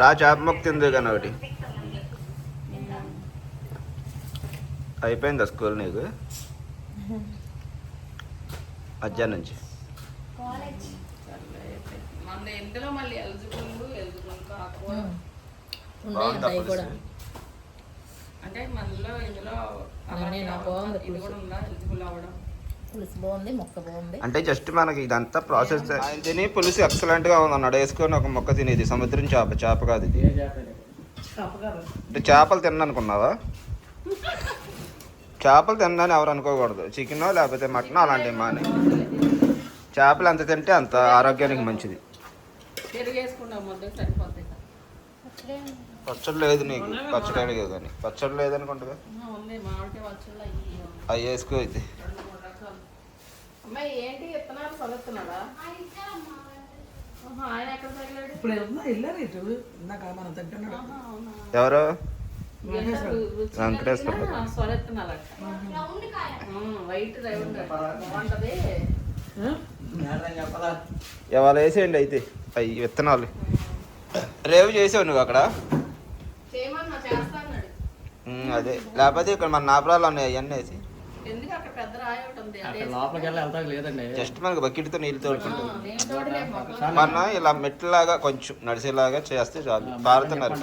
రా చేప మొక్క తింది కానీ ఒకటి? అయిపోయిందా స్కూల్ నీకు? మధ్యాహ్నం నుంచి? అంటే మనలో ఇందులో బాగుంది ఇది కూడా ఉందా? ఎలిజిబుల్ అవ్వడం పులుసు బాగుంది మొక్క బాగుంది. అంటే జస్ట్ మనకి ఇదంతా ప్రాసెస్ ఆయన తిని పులుసు ఎక్సలెంట్గా ఉంది అన్నాడు వేసుకొని ఒక మొక్క తినేది సముద్రం చేప చేప కాదు ఇది. అంటే చేపలు తిన్నా అనుకున్నావా చేపలు తిన్నాను ఎవరు అనుకోకూడదు. చికెన్ లేకపోతే మటన్ అలాంటివి మాని. చేపలు ఎంత తింటే అంత ఆరోగ్యానికి మంచిది. పచ్చడి లేదు నీకు పచ్చడి అడిగే కానీ. పచ్చడి లేదనుకుంటా ఉంది మామిడికాయ వచ్చుల్లో అయ్యి అవి వేసుకో అయితే అమ్మాయి ఏంటి విత్తనాలు చదువుతున్నాడా? ఆహా, ఆయన ఎక్కడ తగిలాడు? ఇప్పుడు వెళ్తున్నా వెళ్ళారు ఇటు. ఇందాక మనం తింటున్నాడు. ఆహా, అవునా? ఎవరు? ఎంత రు- రుచి వెంకటేశ్వర కలిగిన సొరెత్తనాలట వైట్ రౌండ్. బాగుంటది. ఇవాళ వేసేయండి అయితే. అవి విత్తనాలు. రేవు చేసావు నువ్వు అక్కడ? చేయమన్నా చేస్తా అన్నాడు ఉమ్, అదే. లేకపోతే ఇక్కడ మన నాపరాలు ఉన్నాయి అవన్నీ వేసి. ఎందుకు అక్కడ పెద్ద రాయి ఒకటి ఉంది? అదే అక్కడ లోపలికి వెళ్ళి వెళ్తాక లేదండి. జస్ట్ మనకి బకెట్తో నీళ్ళు తోడుకుంటాం నేను తోడలే మొక్కలు మన ఇలా మెట్లాగా కొంచెం నడిచేలాగా చేస్తే చాలు. పారుతున్నారు.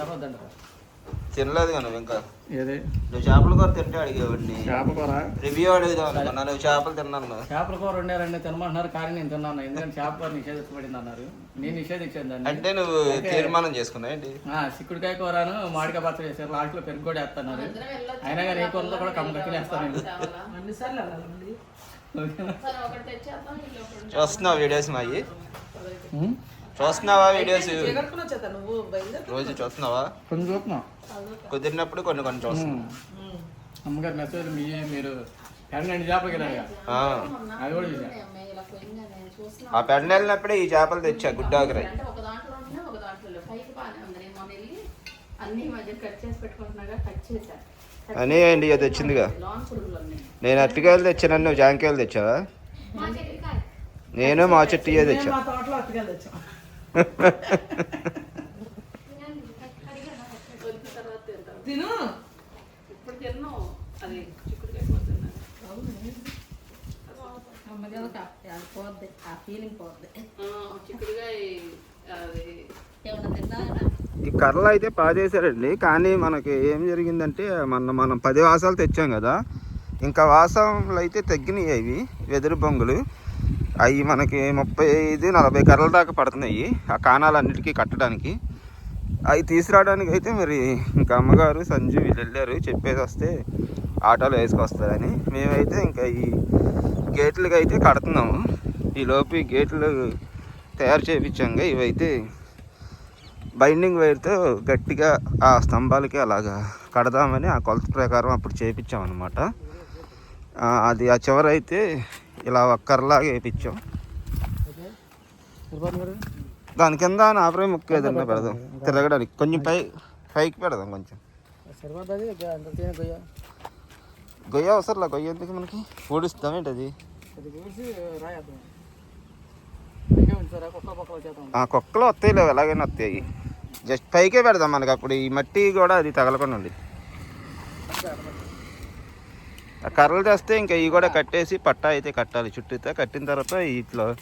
తినలేదు కదా నువ్వు ఇంకా. ఏది? నువ్వు చేపల కూర తింటే అడిగేవాడిని చేపల కూర? రివ్యూ అడుగుదాం అనుకున్నా. నువ్వు చేపలు తిన్నాను చేపల కూర వండారండి తినమంటున్నారు కానీ నేను తిన్నాను. ఎందుకంటే చేపల కూర నిషేధించబడింది అన్నారు. నేను నిషేధించాను దాన్ని. అంటే నువ్వు తీర్మానం చేసుకున్నావు ఏంటి? ఆ, చిక్కుడుకాయ కూరను మామిడికాయ పచ్చడి చేశారు లాస్ట్లో పెరుగు కూడా వేస్తున్నారు. అయినా కానీ ఏ కూరలో కూడా కమ్మ కక్కిలు వేస్తాను చూస్తున్నావా వీడియోస్ మావి ఉం? చూస్తున్నావా వీడియోస్ రోజు చూస్తున్నావా? కొంచెం చూస్తున్నాం. కుదిరినప్పుడు కొన్ని కొన్ని చూస్తున్నాం. అమ్మగారు మెసేజ్ మీ మీరు అది కూడా చూసా. ఆ పెండ వెళ్ళినప్పుడే ఈ చేపలు తెచ్చా గుడ్డాకరాయి అంటే ఒక దాంట్లో ఉంటున్నా ఒక దాంట్లో లేవు. పైకి బాగానే ఉంది నేను మొన్న వెళ్ళి అన్ని ఈ మధ్య కట్ చేసి పెట్టుకుంటున్నాగా కట్ చేశా అని ఏంటి అది ఉన్నాయి. నేను అరటికాయలు తెచ్చాను నువ్వు జాంకాయలు తెచ్చావా? నేను మా చెట్టు తెచ్చా. మా తోటలో అట్టుకెళ్ళి వచ్చాం వచ్చిన తర్వాత తింటాం తిను. ఇప్పుడు తిన్నాం అది చిక్కుడుకాయ పోతున్నా అమ్మది ఒక అది పోద్ది ఆ ఫీలింగ్ పోద్ది. చిక్కుడుకాయ అది. ఏమన్నా తిన్నా? ఈ కర్రలు అయితే పాదేశారండి కానీ మనకి ఏం జరిగిందంటే మన మనం పది వాసాలు తెచ్చాం కదా ఇంకా వాసాలు అయితే తగ్గినాయి అవి వెదురు బొంగులు. అవి మనకి ముప్పై ఐదు నలభై కర్రల దాకా పడుతున్నాయి. ఆ కాణాలన్నిటికీ కట్టడానికి. అవి తీసుకురావడానికి అయితే మరి ఇంకా అమ్మగారు సంజు వీళ్ళు వెళ్ళారు. చెప్పేసి వస్తే ఆటోలో వేసుకొస్తారని. మేమైతే ఇంకా ఈ గేట్లకి అయితే కడుతున్నాము. ఈ లోపు ఈ గేట్లు తయారు చేయించాంగా ఇవైతే బైండింగ్ వైర్తో గట్టిగా ఆ స్తంభాలకి అలాగా కడదామని ఆ కొలత ప్రకారం అప్పుడు చేయించామన్నమాట అది ఆ చివరైతే ఇలా ఒక్కర్లాగా వేయించాం దాని కింద నాపరే ముక్కు ఏదన్నా పెడదాం. తిరగడానికి కొంచెం పై పైకి పెడదాం కొంచెం. గొయ్య. గొయ్య అవసరంలా గొయ్య ఎందుకు మనకి? ఊడిస్తాం ఏంటి అది కుక్కలు వస్తాయి లేవు ఎలాగైనా వస్తాయి. జస్ట్ పైకే పెడదాం మనకి అప్పుడు. ఈ మట్టి కూడా అది తగలకుండా ఉంది కర్రలు తెస్తే ఇంకా ఇవి కూడా కట్టేసి పట్టా అయితే కట్టాలి. చుట్టూతో కట్టిన తర్వాత ఇట్లా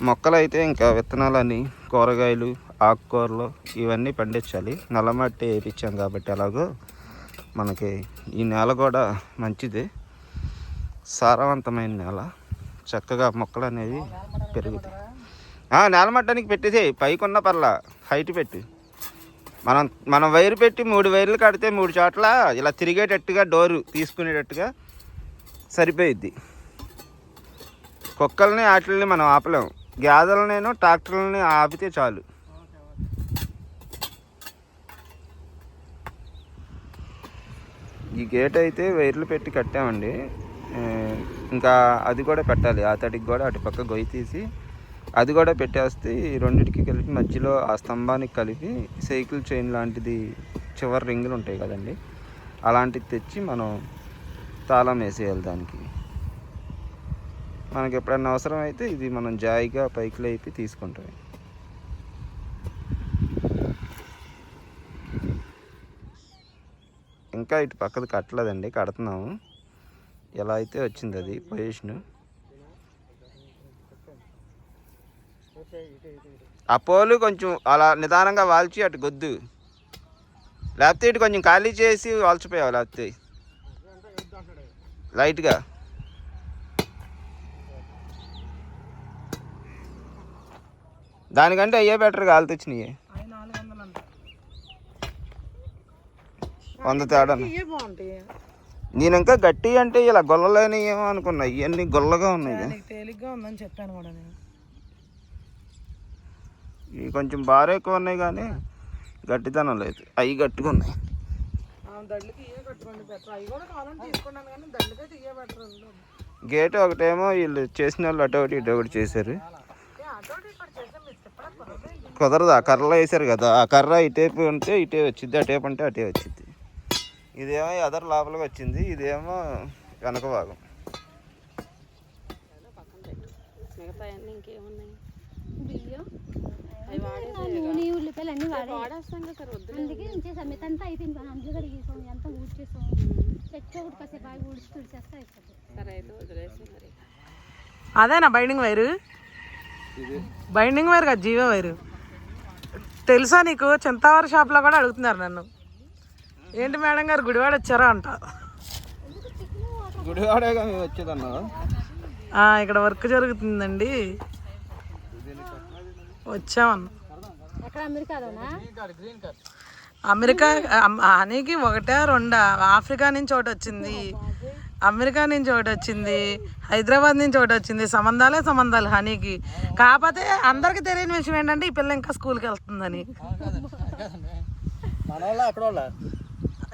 మొక్కలు అయితే ఇంకా విత్తనాలని కూరగాయలు ఆకుకూరలు ఇవన్నీ పండించాలి. నల్లమట్టి వేయించాం కాబట్టి అలాగో మనకి ఈ నేల కూడా మంచిది. సారవంతమైన నేల. చక్కగా మొక్కలు అనేవి పెరుగుతాయి. ఆ, నేలమట్టానికి పెట్టేసి పైకి ఉన్న పర్లా. హైట్ పెట్టి. మనం మనం వైర్ పెట్టి మూడు వైర్లు కడితే మూడు చోట్ల ఇలా తిరిగేటట్టుగా డోరు తీసుకునేటట్టుగా సరిపోయిద్ది. కుక్కల్ని వాటిని మనం ఆపలేం. గేదెలనేను ట్రాక్టర్లని ఆపితే చాలు. ఈ గేట్ అయితే వైర్లు పెట్టి కట్టామండి. ఇంకా అది కూడా పెట్టాలి. ఆ తడికి కూడా అటు పక్క గొయ్యి తీసి అది కూడా పెట్టేస్తే ఈ రెండింటికి కలిపి మధ్యలో ఆ స్తంభానికి కలిపి సైకిల్ చైన్ లాంటిది చివరి రింగులు ఉంటాయి కదండి. అలాంటిది తెచ్చి మనం తాళం వేసేయాలి దానికి. మనకి ఎప్పుడన్నా అవసరం అయితే ఇది మనం జాయిగా పైకి లేపి తీసుకుంటాం. ఇంకా ఇటు పక్కది కట్టలేదండి కడుతున్నాము. ఎలా అయితే వచ్చింది అది పొజిషన్. ఆ పోలు కొంచెం అలా నిదానంగా వాల్చి అటు గొద్దు. లేకపోతే ఇటు కొంచెం ఖాళీ చేసి వాల్చిపోయావు లేకపోతే. లైట్గా. దానికంటే అయ్యే బెటర్ కాలుతో వచ్చినాయి వందలు అంట వంద తేడా నేను ఇంకా గట్టి అంటే ఇలా గొల్లలేని ఏమో అనుకున్నా. ఇవన్నీ గొల్లగా ఉన్నాయి తేలిగ్గా ఉందని చెప్పాను కూడా నేను. ఇవి కొంచెం బాగా ఎక్కువ ఉన్నాయి కానీ గట్టితనం లేదు. అవి గట్టిగా ఉన్నాయి. దళ్ళకి ఇవే కట్టుకోండి బెటర్ అవి కూడా కావాలంటే తీసుకున్నాను కానీ దళ్ళకైతే ఇవే బెటర్ గేట్ ఒకటేమో వీళ్ళు చేసిన వాళ్ళు అటు ఒకటి ఇటు ఒకటి చేశారు. కుదరదు ఆ కర్రలో వేశారు కదా. ఆ కర్ర ఇటేపు ఉంటే ఇటే వచ్చింది అటేపు అంటే అటే వచ్చింది ఇదేమో ఎదరు లోపలికి వచ్చింది ఇదేమో వెనక భాగం మిగతా అన్నీ ఇంకేమున్నాయి బియ్యం అవి వాడేసే అన్ని వాడే. అందుకే చేసాం మిగతా అయిపోయింది. మనం అందులో ఊడ్చేసాం. తెచ్చి ఒకటి కాసేపు బాగా ఊడ్చి తుడిచేస్తే అయిపోతుంది సరే అయితే వదిలేసి మరి. అదేనా బైండింగ్ వైరు? బైండింగ్ వైర్ కదా జీవో వైరు. తెలుసా నీకు? చింతావారి షాప్లో కూడా అడుగుతున్నారు నన్ను. ఏంటి మేడం గారు గుడివాడ వచ్చారా అంట. గుడివాడేగా మేము వచ్చేదన్నా ఆ, ఇక్కడ వర్క్ జరుగుతుందండి. వచ్చామన్న. అమెరికా అమ్- హనీకి ఒకటే రెండా? ఆఫ్రికా నుంచి ఒకటి వచ్చింది. అమెరికా నుంచి ఒకటి వచ్చింది. హైదరాబాద్ నుంచి ఒకటి వచ్చింది. సంబంధాలే సంబంధాలు హనీకి. కాకపోతే అందరికీ తెలియని విషయం ఏంటంటే ఈ పిల్ల ఇంకా స్కూల్కి వెళ్తుందని.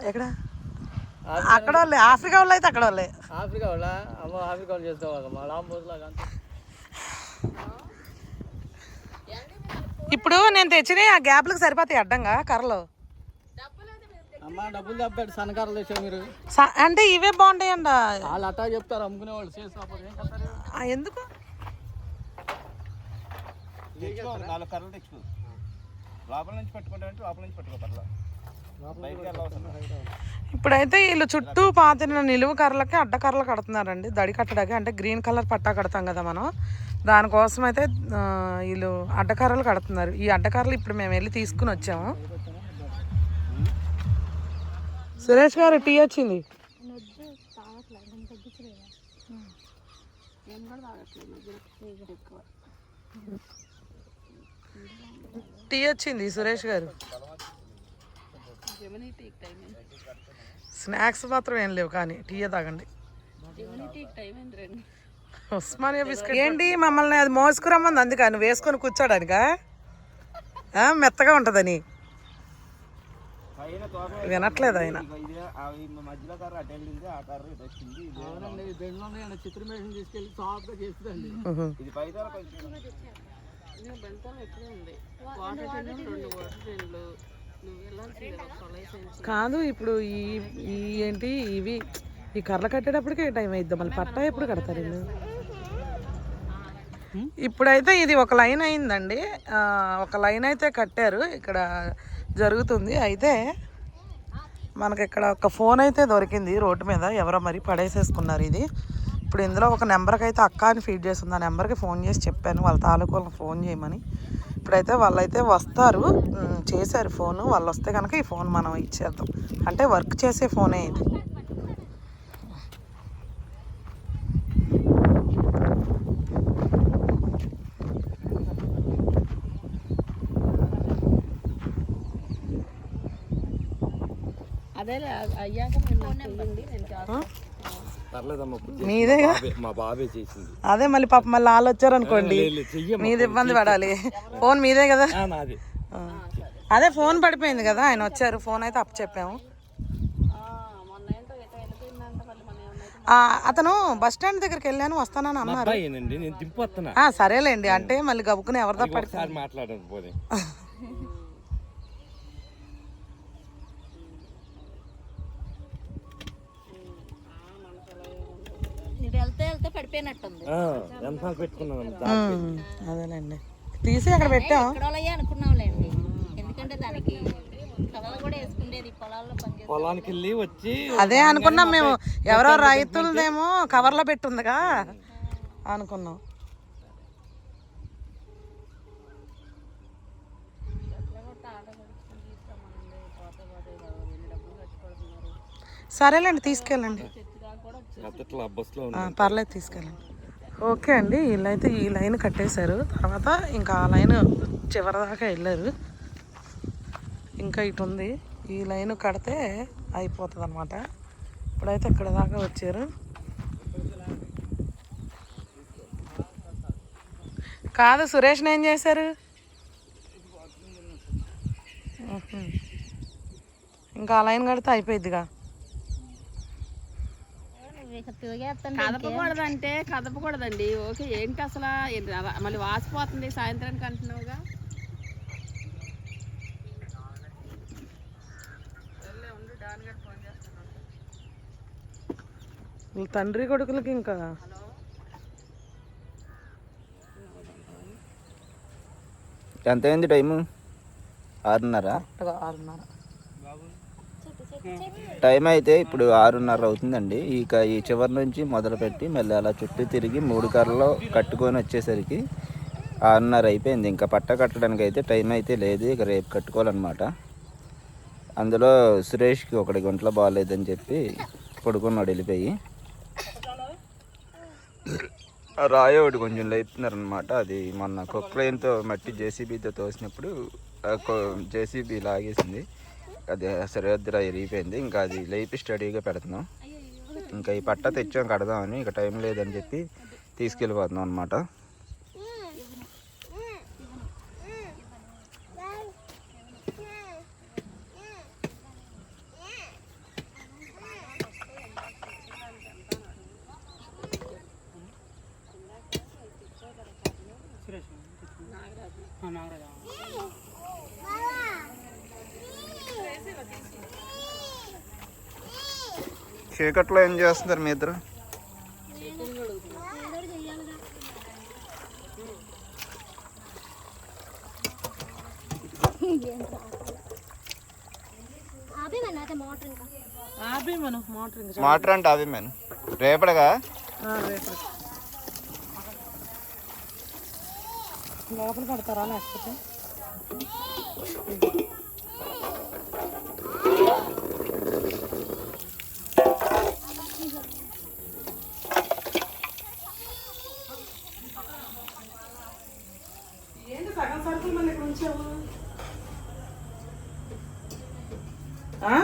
ఎక్కడ అక్కడ వాళ్ళే ఆఫ్రికా వాళ్ళు అయితే అక్కడ వాళ్ళే ఆఫ్రికా వాళ్ళ? అమ్మ ఆఫ్రికా వాళ్ళు అంతే. ఇప్పుడు నేను తెచ్చిన ఆ గ్యాప్లకు సరిపోతాయి అడ్డంగా కర్రలు. అమ్మ డబ్బులు తప్పాడు సన్నకారులు తెచ్చారు మీరు. అంటే ఇవే బాగుంటాయండి వాళ్ళు అట్టా చెప్తారు అమ్ముకునే వాళ్ళు. ఎందుకు? నాలుగు కర్రలు తెచ్చుకో. లోపల నుంచి లోపల నుంచి పట్టుకో ఇప్పుడైతే వీళ్ళు చుట్టూ పాతిన నిలువు కర్రలకి అడ్డ కర్రలు కడుతున్నారండి. దడి కట్టడానికి. అంటే గ్రీన్ కలర్ పట్టా కడతాం కదా మనం. దానికోసం అయితే వీళ్ళు అడ్డకర్రలు కడుతున్నారు. ఈ అడ్డకర్రలు ఇప్పుడు మేము వెళ్ళి తీసుకుని వచ్చాము. సురేష్ గారు టీ వచ్చింది? టీ వచ్చింది సురేష్ గారు జమినీ టీకి టైం అయింది స్నాక్స్ మాత్రం ఏం లేవు కానీ టీ తాగండి. ఉస్మానియా బిస్కెట్ ఏంటి? మమ్మల్ని అది మోసుకురమ్మంది అందుకని నువ్వు వేసుకొని కూర్చోడానికా? మెత్తగా ఉంటుందని. వినట్లేదు ఆయన. తీసుకెళ్ళి కాదు ఇప్పుడు ఈ ఈ ఏంటి ఇవి ఈ కర్రలు కట్టేటప్పటికే టైం అయిద్ది. మళ్ళీ పట్టా ఎప్పుడు కడతారు వీళ్ళు ఇప్పుడైతే ఇది ఒక లైన్ అయిందండి. ఒక లైన్ అయితే కట్టారు. ఇక్కడ జరుగుతుంది. అయితే మనకి ఇక్కడ ఒక ఫోన్ అయితే దొరికింది రోడ్డు మీద. ఎవరో మరి పడేసేసుకున్నారు ఇది. ఇప్పుడు ఇందులో ఒక నెంబర్కి అయితే అక్క అని ఫీడ్ చేస్తుంది. ఆ నెంబర్కి ఫోన్ చేసి చెప్పాను. వాళ్ళ తాలూకు వాళ్ళకి ఫోన్ చేయమని. ఇప్పుడైతే వాళ్ళైతే వస్తారు. చేశారు ఫోను. వాళ్ళు వస్తే కనుక ఈ ఫోన్ మనం ఇచ్చేద్దాం. అంటే వర్క్ చేసే ఫోనే ఇది. అదే అయ్యాక నేను మీదేగా? మా బాబే చేసింది. అదే మళ్ళీ పాప మళ్ళీ వాళ్ళు వచ్చారనుకోండి మీది ఇబ్బంది పడాలి. ఫోన్ మీదే కదా. అదే ఫోన్ పడిపోయింది కదా ఆయన వచ్చారు ఫోన్ అయితే అప్ చెప్పాము. అతను బస్ స్టాండ్ దగ్గరికి వెళ్ళాను వస్తానని అన్నారు. సరేలేండి అంటే మళ్ళీ గబుకుని ఎవరిదా పడి ఒకసారి మాట్లాడండి పోనీ ఇది వెళ్తే వెళ్తే పడిపోయినట్టుంది. ఎంత ఉమ్, అదేలేండి తీసి అక్కడ పెట్టాం అనుకున్నాంలేండి. ఎందుకంటే దానికి పొలానికి వెళ్ళి వచ్చి అదే అనుకున్నాం మేము. ఎవరో రైతులదేమో కవర్లో పెట్టుందిగా అనుకున్నాం. సరేలేండి తీసుకెళ్ళండి. పర్లేదు తీసుకెళ్ళండి. ఓకే అండి వీళ్ళైతే ఈ లైన్ కట్టేశారు. తర్వాత ఇంకా ఆ లైన్ చివరి దాకా వెళ్ళారు. ఇంకా ఇటు ఉంది. ఈ లైన్ కడితే అయిపోతుంది అనమాట ఇప్పుడైతే ఇక్కడ దాకా వచ్చారు. కాదు సురేష్ని ఏం చేశారు. ఇంకా ఆ లైన్ కడితే అయిపోయిద్దిగా. కదపకూడదంటే కదపకూడదండి. ఓకే ఏంటి అసలు? మళ్ళీ వాసిపోతుంది సాయంత్రానికి అంటున్నావుగా? తండ్రి కొడుకులకి ఇంకా? ఎంత అయింది టైము? ఆరున్నర? ఆరున్నర. టైం అయితే ఇప్పుడు ఆరున్నర అవుతుందండి. ఇక ఈ చివరి నుంచి మొదలుపెట్టి మళ్ళీ అలా చుట్టూ తిరిగి మూడు కర్రలో కట్టుకొని వచ్చేసరికి ఆరున్నర అయిపోయింది. ఇంకా పట్ట కట్టడానికి అయితే టైం అయితే లేదు. ఇక రేపు కట్టుకోవాలన్నమాట. అందులో సురేష్కి ఒకటి గుంట్లో బాగాలేదని చెప్పి పడుకున్నాడు వెళ్ళిపోయి. ఆ ఒకటి కొంచెం లేపుతున్నారనమాట అది మొన్న కొక్లైన్తో మట్టి జేసీబీతో తోసినప్పుడు జేసీబీ లాగేసింది. అది సరిహద్దులో ఇరిగిపోయింది. ఇంకా అది లేపి స్టడీగా పెడుతున్నాం. ఇంకా ఈ పట్ట తెచ్చాం కడదామని. ఇక టైం లేదని చెప్పి తీసుకెళ్ళిపోతున్నాం అనమాట చీకట్లో ఏం చేస్తున్నారు మీ ఇద్దరు? మన మోటార్ మనం అంటే అవి మేము రేపడగా లోపల కడతారా లేకపోతే ఏంటి సగం సరుకులు మళ్ళీ ఇక్కడ ఉంచావు ఆ?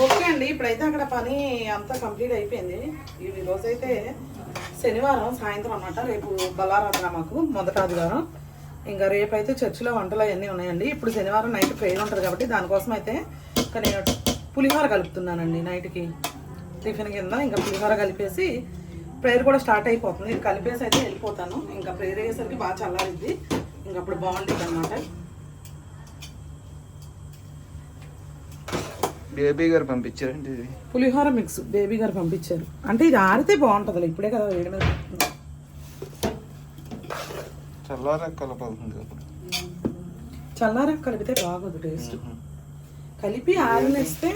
ఓకే అండి ఇప్పుడైతే అక్కడ పని అంతా కంప్లీట్ అయిపోయింది. ఈ రోజైతే శనివారం సాయంత్రం అన్నమాట. రేపు బలారాధన మాకు మొదట ఆదివారం. ఇంకా రేపు అయితే చర్చిలో వంటలు అవన్నీ ఉన్నాయండి. ఇప్పుడు శనివారం నైట్ ప్రేయర్ ఉంటుంది కాబట్టి దానికోసం అయితే ఇంకా నేను పులిహోర కలుపుతున్నానండి నైట్కి. టిఫిన్ కింద ఇంకా పులిహోర కలిపేసి ప్రేయర్ కూడా స్టార్ట్ అయిపోతుంది. కలిపేసి అయితే వెళ్ళిపోతాను. ఇంకా ప్రేయర్ అయ్యేసరికి బాగా చల్లారిద్ది. ఇంకా అప్పుడు బాగుంటుంది అనమాట బేబీ గారు పంపించారండి ఇది. పులిహోర మిక్స్ బేబీ గారు పంపించారు. అంటే ఇది ఆరితే బాగుంటుంది ఇప్పుడే కదా వేడి మీద. చల్లారా కలపవుతుంది చల్లారా కలిపితే బాగోదు టేస్ట్. కలిపి ఆరనిస్తే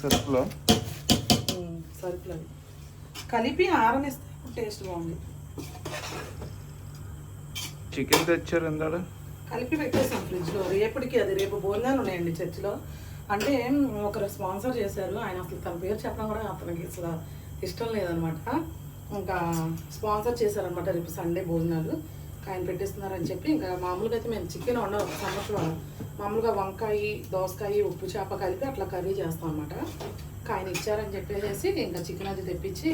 సరుకులో? సరుకులు కలిపి ఆరనిస్తే టేస్ట్ బాగుంది. చికెన్ తెచ్చారు ఎందాడ కలిపి పెట్టేసాం ఫ్రిడ్జ్లో. రేపటికి అది రేపు భోజనాలు ఉన్నాయండి చర్చిలో. అంటే ఒకరు స్పాన్సర్ చేశారు. ఆయన అసలు తన పేరు చెప్పడం కూడా అతనికి అసలు ఇష్టం లేదనమాట. ఇంకా స్పాన్సర్ చేశారనమాట రేపు సండే భోజనాలు. ఆయన పెట్టిస్తున్నారని చెప్పి ఇంకా మామూలుగా అయితే మేము చికెన్ వండం సంవత్సరం. మామూలుగా వంకాయ దోసకాయ ఉప్పు చేప కలిపి అట్లా కర్రీ చేస్తాం అనమాట ఆయన ఇచ్చారని చెప్పేసి ఇంకా చికెన్ అది తెప్పించి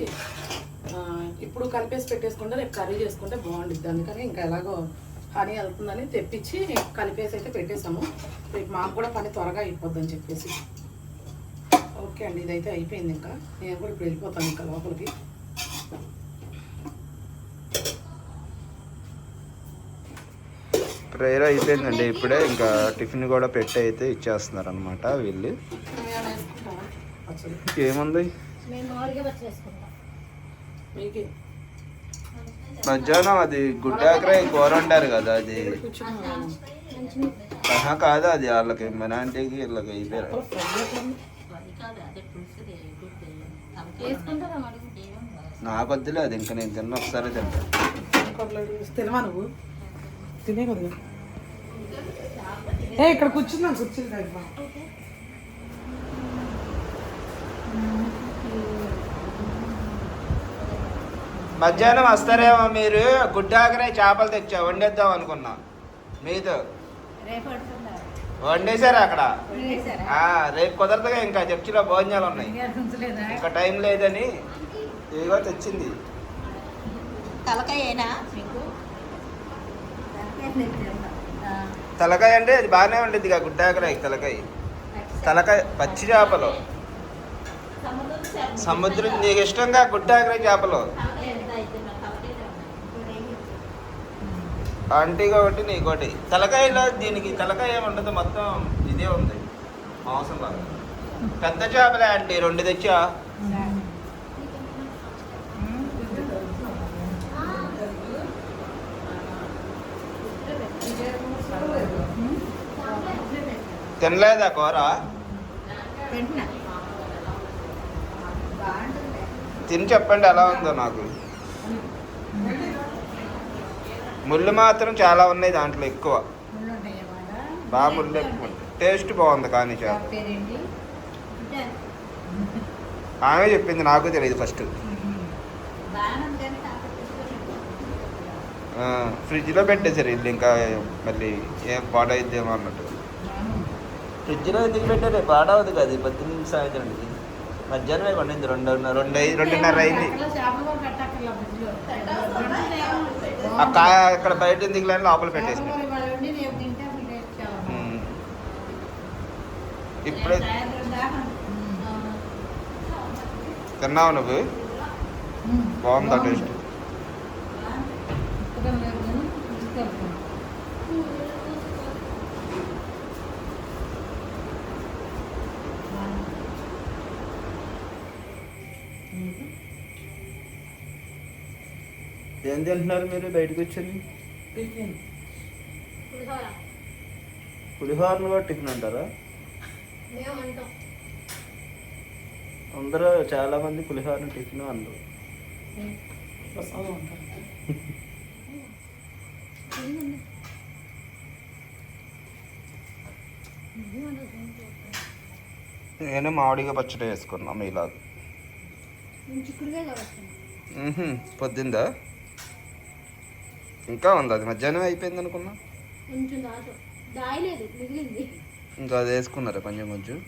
ఇప్పుడు కలిపేసి పెట్టేసుకుంటే రేపు కర్రీ చేసుకుంటే బాగుంటుంది అందుకని ఇంకా ఎలాగో హనీ వెళ్తుందని తెప్పించి కలిపేసి అయితే పెట్టేసాము రేపు మాకు కూడా పని త్వరగా అయిపోద్దని చెప్పేసి. ఓకే అండి ఇదైతే అయిపోయింది ఇంకా. నేను కూడా ఇప్పుడు వెళ్ళిపోతాను ఇంకా లోపలికి. ప్రేయర్ అయిపోయిందండి ఇప్పుడే. ఇంకా టిఫిన్ కూడా పెట్టి అయితే ఇచ్చేస్తున్నారు అనమాట వీళ్ళు ఏముంది? మీకే. మధ్యాహ్నం అది గుడ్డాకరాయి కూర వండారు కదా అది. ఆహా కాదు అది వాళ్ళకి మన ఆంటీకి వీళ్ళకి అయిపోయారు. నా మరి అది ఇంకా నేను తిన్న ఒకసారి తింటాను తినవా నువ్వు? తినే కదా. ఏ ఇక్కడ కూర్చున్నాను కూర్చుని మధ్యాహ్నం వస్తారేమో మీరు గుడ్డాకరాయి చేపలు తెచ్చా వండేద్దాం అనుకున్నా. మీతో. వండేశారు అక్కడ? ఆ, రేపు కుదరదుగా ఇంకా చర్చిలో భోజనాలు ఉన్నాయి. ఇంకా టైం లేదని ఇదిగో తెచ్చింది. తలకాయ అంటే అది బాగానే ఉండేది ఇక గుడ్డాకరాయి తలకాయ. తలకాయ పచ్చి చేపలు. సముద్రం నీకు ఇష్టంగా గుడ్డాకరాయి చేపలు. ఆంటీగా ఒకటి నీకోటి. తలకాయలో దీనికి తలకాయ ఏముండదు మొత్తం ఇదే ఉంది. మాంసం లాగా. పెద్ద చేపలే ఆంటీ రెండు తెచ్చా? తినలేదా కూర? తిని చెప్పండి ఎలా ఉందో నాకు. ముళ్ళు మాత్రం చాలా ఉన్నాయి దాంట్లో ఎక్కువ. బాగా ముళ్ళు ఎక్కువ ఉంటాయి. టేస్ట్ బాగుంది కానీ చేప ఆమె చెప్పింది నాకు తెలియదు ఫస్ట్. ఫ్రిడ్జ్లో పెట్టేశారు వీళ్ళు ఇంకా మళ్ళీ ఏం పాడైద్దేమో అన్నట్టు. ఫ్రిడ్జ్లో ఎందుకు పెట్టారు? పాడవద్దు కదా పద్దెనిమిది సాయంత్రం ఇది మధ్యాహ్నమే కొండింది రెండు రెండు రెండున్నర అయింది. ఆ కాయ ఇక్కడ బయట ఎందుకు లేని లోపల పెట్టేసింది ఉమ్. ఇప్పుడే తిన్నావు నువ్వు? బాగుందా. టేస్ట్? ఏం తింటున్నారు మీరు బయటకు వచ్చి పులిహోరను కూడా టిఫిన్ అంటారా? అందరూ చాలా మంది పులిహోరను టిఫిన్ అందరు నేను మామిడిగా పచ్చడి వేసుకున్నా మ్మ్హ్మ్. పొద్దుందా? ఇంకా ఉంది అది మధ్యాహ్నం అయిపోయింది అనుకున్నా. ఇంకా అది వేసుకున్నారా కొంచెం కొంచెం